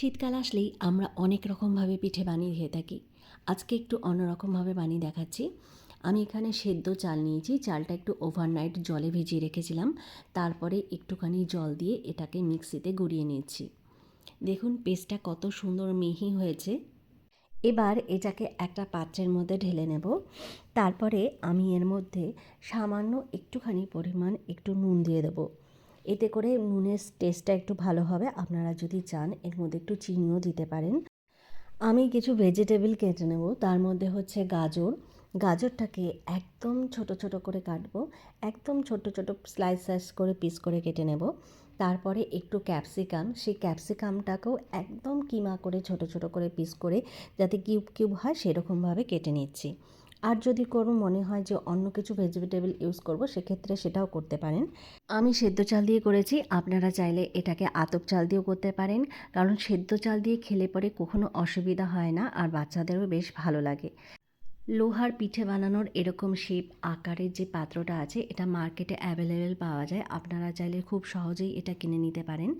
শীতকাল আসলেই আমরা অনেক রকমভাবে পিঠে বানিয়ে খেয়ে থাকি। আজকে একটু অন্যরকমভাবে বানিয়ে দেখাচ্ছি। আমি এখানে সেদ্ধ চাল নিয়েছি, চালটা একটু ওভারনাইট জলে ভিজিয়ে রেখেছিলাম। তারপরে একটুখানি জল দিয়ে এটাকে মিক্সিতে গুঁড়িয়ে নিয়েছি। দেখুন, পেস্টটা কত সুন্দর মিহি হয়েছে। এবার এটাকে একটা পাত্রের মধ্যে ঢেলে নেব। তারপরে আমি এর মধ্যে সামান্য একটুখানি পরিমাণ একটু নুন দিয়ে দেবো। এতে করে নুনের টেস্টটা একটু ভালো হবে। আপনারা যদি চান, এর মধ্যে একটু চিনিও দিতে পারেন। আমি কিছু ভেজিটেবল কেটে নেব। তার মধ্যে হচ্ছে গাজর। গাজরটাকে একদম ছোট ছোট করে কাটবো। একদম ছোট ছোট স্লাইস করে পিস করে কেটে নেব। তারপরে একটু ক্যাপসিকাম সেই ক্যাপসিকামটাকেও একদম কিমা করে ছোট ছোট করে পিস করে যাতে কিউব কিউব হয়, সেরকমভাবে কেটে নিচ্ছি। আর যদি কোনো মনে হয় যে অন্য কিছু ভেজিটেবল ইউজ করব, সেক্ষেত্রে সেটাও করতে পারেন। আমি সেদ্ধ চাল দিয়ে করেছি, আপনারা চাইলে এটাকে আতপ চাল দিয়েও করতে পারেন। কারণ সেদ্ধ চাল দিয়ে খেলে পরে কখনো অসুবিধা হয় না আর বাচ্চাদেরও বেশ ভালো লাগে। লোহার পিঠে বানানোর এরকম শেপ আকারের যে পাত্রটা আছে, এটা মার্কেটে অ্যাভেলেবেল পাওয়া যায়। আপনারা চাইলে খুব সহজেই এটা কিনে নিতে পারেন।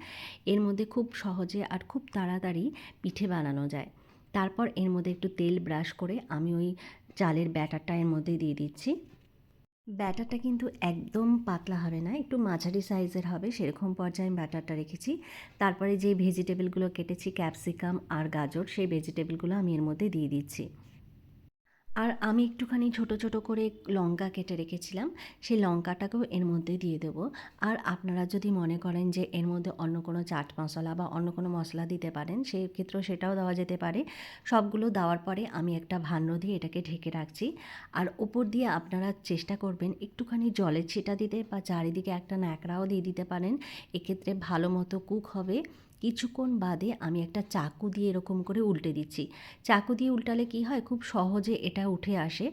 এর মধ্যে খুব সহজে আর খুব তাড়াতাড়ি পিঠে বানানো যায়। তারপর এর মধ্যে একটু তেল ব্রাশ করে আমি ওই চালের ব্যাটারটা এর মধ্যে দিয়ে দিচ্ছি। ব্যাটারটা কিন্তু একদম পাতলা হবে না, একটু মাঝারি সাইজের হবে, সেরকম পর্যায়ে আমি ব্যাটারটা রেখেছি। তারপরে যে ভেজিটেবলগুলো কেটেছি, ক্যাপসিকাম আর গাজর, সেই ভেজিটেবলগুলো আমি এর মধ্যে দিয়ে দিচ্ছি। আর আমি একটুখানি ছোট ছোট করে লঙ্কা কেটে রেখেছিলাম। সেই লঙ্কাটাকেও এর মধ্যে দিয়ে দেব। আর আপনারা যদি মনে করেন যে এর মধ্যে অন্য কোনো চাট মশলা বা অন্য কোনো মশলা দিতে পারেন সেই ক্ষেত্রেও সেটাও দেওয়া যেতে পারে। সবগুলো দেওয়ার পরে আমি একটা ভাণ্ড দিয়ে এটাকে ঢেকে রাখছি। আর ওপর দিয়ে আপনারা চেষ্টা করবেন একটুখানি জলের ছিটা দিতে বা চারিদিকে একটা ন্যাকড়াও দিয়ে দিতে পারেন। এক্ষেত্রে ভালো মতো কুক হবে। কিছুক্ষণ বাদে আমি একটা চাকু দিয়ে এরকম করে উল্টে দিচ্ছি। চাকু দিয়ে উল্টালে কি হয়? খুব সহজে এটা উঠে আসে।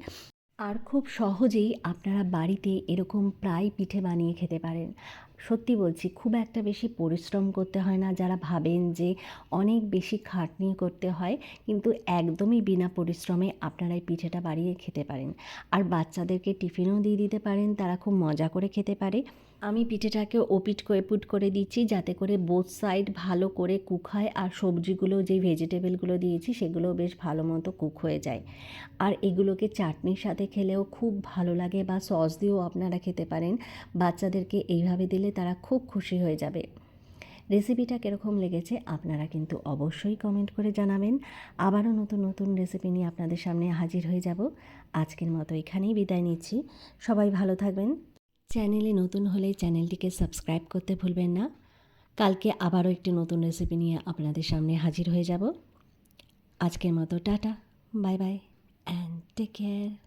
আর খুব সহজেই আপনারা বাড়িতে এরকম প্রায় পিঠে বানিয়ে খেতে পারেন। সত্যি বলছি, খুব একটা বেশি পরিশ্রম করতে হয় না। যারা ভাবেন যে অনেক বেশি খাটনি করতে হয়, কিন্তু একদমই বিনা পরিশ্রমে আপনারা এই পিঠেটা বাড়িয়ে খেতে পারেন। আর বাচ্চাদেরকে টিফিনও দিয়ে দিতে পারেন, তারা খুব মজা করে খেতে পারে। আমি পিঠেটাকে ওপিট করে, পুট করে দিচ্ছি, যাতে করে বোথ সাইড ভালো করে কুক হয়, আর সবজিগুলো যে ভেজিটেবলগুলো দিয়েছি সেগুলো বেশ ভালো মতো কুক হয়ে যায়। আর এগুলোকে চাটনির সাথে খেলেও খুব ভালো লাগে, বা সস দিয়েও আপনারা খেতে পারেন। বাচ্চাদেরকে এইভাবে দিলে তারা খুব খুশি হয়ে যাবে। রেসিপিটা কীরকম লেগেছে আপনারা কিন্তু অবশ্যই কমেন্ট করে জানাবেন। আবারও নতুন নতুন রেসিপি নিয়ে আপনাদের সামনে হাজির হয়ে যাব। আজকের মতো এখানেই বিদায় নিচ্ছি। সবাই ভালো থাকবেন। চ্যানেলে নতুন হলে চ্যানেলটিকে সাবস্ক্রাইব করতে ভুলবেন না। কালকে আবারও একটি নতুন রেসিপি নিয়ে আপনাদের সামনে হাজির হয়ে যাব। আজকের মতো tata, bye bye and take care